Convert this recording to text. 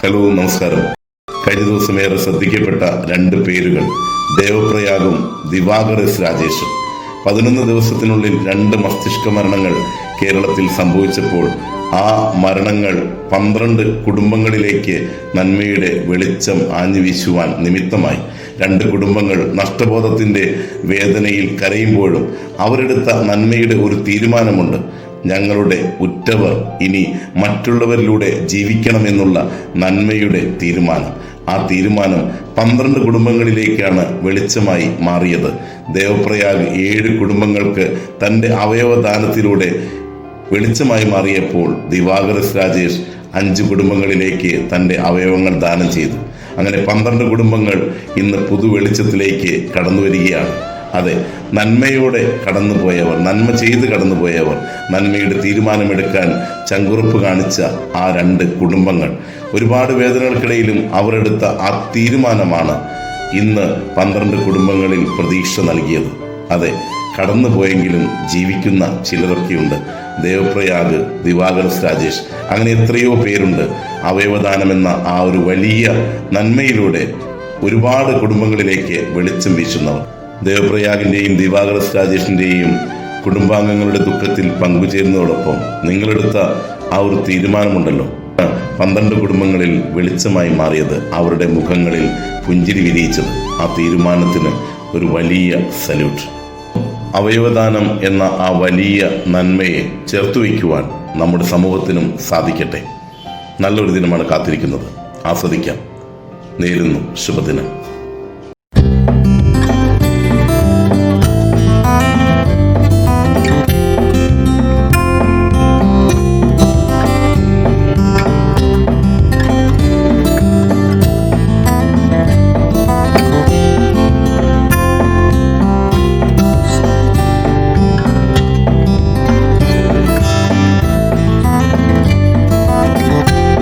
Hello നമസ്കാരം. കഴിഞ്ഞ ദിവസം ഏറെ ശ്രദ്ധിക്കപ്പെട്ട രണ്ട് പേരുകൾ. ദേവപ്രയാഗും ദിവാകർ എസ് രാജേഷും. പതിനൊന്ന് ദിവസത്തിനുള്ളിൽ രണ്ട് മസ്തിഷ്ക മരണങ്ങൾ കേരളത്തിൽ സംഭവിച്ചപ്പോൾ ആ മരണങ്ങൾ പന്ത്രണ്ട് കുടുംബങ്ങളിലേക്ക് നന്മയുടെ വെളിച്ചം ആഞ്ഞു വീശുവാൻ നിമിത്തമായി. രണ്ട് കുടുംബങ്ങൾ നഷ്ടബോധത്തിന്റെ വേദനയിൽ കരയുമ്പോഴും അവരെടുത്ത നന്മയുടെ ഒരു തീരുമാനമുണ്ട്. ഞങ്ങളുടെ ഉറ്റവർ ഇനി മറ്റുള്ളവരിലൂടെ ജീവിക്കണമെന്നുള്ള നന്മയുടെ തീരുമാനം. ആ തീരുമാനം പന്ത്രണ്ട് കുടുംബങ്ങളിലേക്കാണ് വെളിച്ചമായി മാറിയത്. ദേവപ്രയാഗ് ഏഴ് കുടുംബങ്ങൾക്ക് തന്റെ അവയവദാനത്തിലൂടെ വെളിച്ചമായി മാറിയപ്പോൾ ദിവാകരസ് രാജേഷ് അഞ്ച് കുടുംബങ്ങളിലേക്ക് തന്റെ അവയവങ്ങൾ ദാനം ചെയ്തു. അങ്ങനെ പന്ത്രണ്ട് കുടുംബങ്ങൾ ഇന്ന് പുതു വെളിച്ചത്തിലേക്ക് കടന്നു വരികയാണ് അതെ നന്മയോടെ കടന്നുപോയവർ നന്മ ചെയ്ത് കടന്നുപോയവർ നന്മയുടെ തീരുമാനമെടുക്കാൻ ചങ്കുറുപ്പ് കാണിച്ച ആ രണ്ട് കുടുംബങ്ങൾ. ഒരുപാട് വേദനകൾക്കിടയിലും അവരെടുത്ത ആ തീരുമാനമാണ് ഇന്ന് പന്ത്രണ്ട് കുടുംബങ്ങളിൽ പ്രതീക്ഷ നൽകിയത്. അതെ കടന്നുപോയെങ്കിലും ജീവിക്കുന്ന ചിലരൊക്കെയുണ്ട്. ദേവപ്രയാഗ് ദിവാകർസ് രാജേഷ് അങ്ങനെ എത്രയോ പേരുണ്ട്. അവയവദാനം എന്ന ആ ഒരു വലിയ നന്മയിലൂടെ ഒരുപാട് കുടുംബങ്ങളിലേക്ക് വെളിച്ചം വീശുന്നവർ. ദേവപ്രയാഗിന്റെയും ദിവാകർ രാജേഷിന്റെയും കുടുംബാംഗങ്ങളുടെ ദുഃഖത്തിൽ പങ്കുചേരുന്നതോടൊപ്പം നിങ്ങളെടുത്ത ആ ഒരു തീരുമാനമുണ്ടല്ലോ. പന്ത്രണ്ട് കുടുംബങ്ങളിൽ വെളിച്ചമായി മാറിയത് അവരുടെ മുഖങ്ങളിൽ പുഞ്ചിരി വിരിയിച്ചത്. ആ തീരുമാനത്തിന് ഒരു വലിയ സല്യൂട്ട്. അവയവദാനം എന്ന ആ വലിയ നന്മയെ ചേർത്തു വയ്ക്കുവാൻ നമ്മുടെ സമൂഹത്തിനും സാധിക്കട്ടെ. നല്ലൊരു ദിനമാണ് കാത്തിരിക്കുന്നത്. ആസ്വദിക്കാം. നേരുന്നു. ശുഭദിനം.